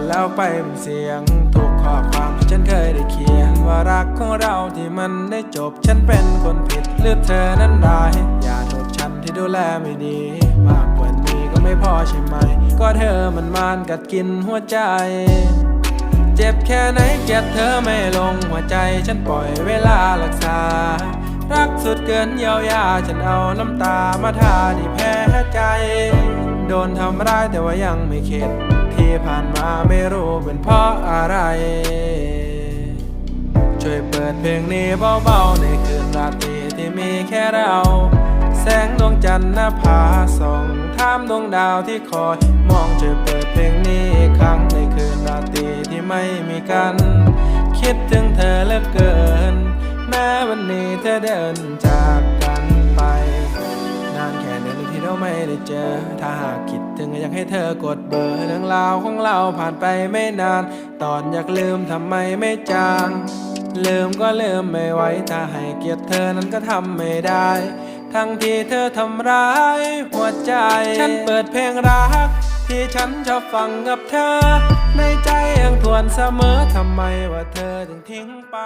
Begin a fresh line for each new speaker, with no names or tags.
อนแล้วไปเป็นเสียงทุกข้อความที่ฉันเคยได้เขียน ว่ารักของเราที่มันได้จบ ฉันเป็นคนผิดหรือเธอนั้นได้อย่าโทษฉันที่ดูแลไม่ดี มากกว่านี้ก็ไม่พอใช่ไหม ก็เธอมันมานกัดกินหัวใจ เจ็บแค่ไหนเจ็บเธอไม่ลงหัวใจ ฉันปล่อยเวลารักษา รักสุดเกินเยียวยาฉันเอาน้ำตามาทาที่แพ้ใจ โดนทำร้ายแต่ว่ายังไม่เข็ด ที่ผ่านมาไม่รู้เป็นเพราะอะไร ช่วยเปิดเพลงนี้เบาๆในคืนราตรีที่มีแค่เรา แสงดวงจันทร์นภาส่องท่ามดวงดาวที่คอยมองช่วยเปิดเพลงนี้อีกครั้งในคืนราตรีที่ไม่มีกัน คิดถึงเธอเหลือเกิน แม้วันนี้เธอเดินจาก ไม่ได้เจอ ถ้าหากคิดถึงอยากให้เธอกดเบอร์เรื่องราวของเราผ่านไปไม่นาน ตอนอยากลืมทำไมไม่จางลืมก็ลืมไม่ไหวถ้าให้เกียรติเธอนั้นก็ทำไม่ได้ ทั้งที่เธอทำร้ายหัวใจ ฉันเปิดเพลงรัก ที่ฉันชอบฟังกับเธอ ในใจยังทวนเสมอทำไมว่าเธอถึงทิ้งไป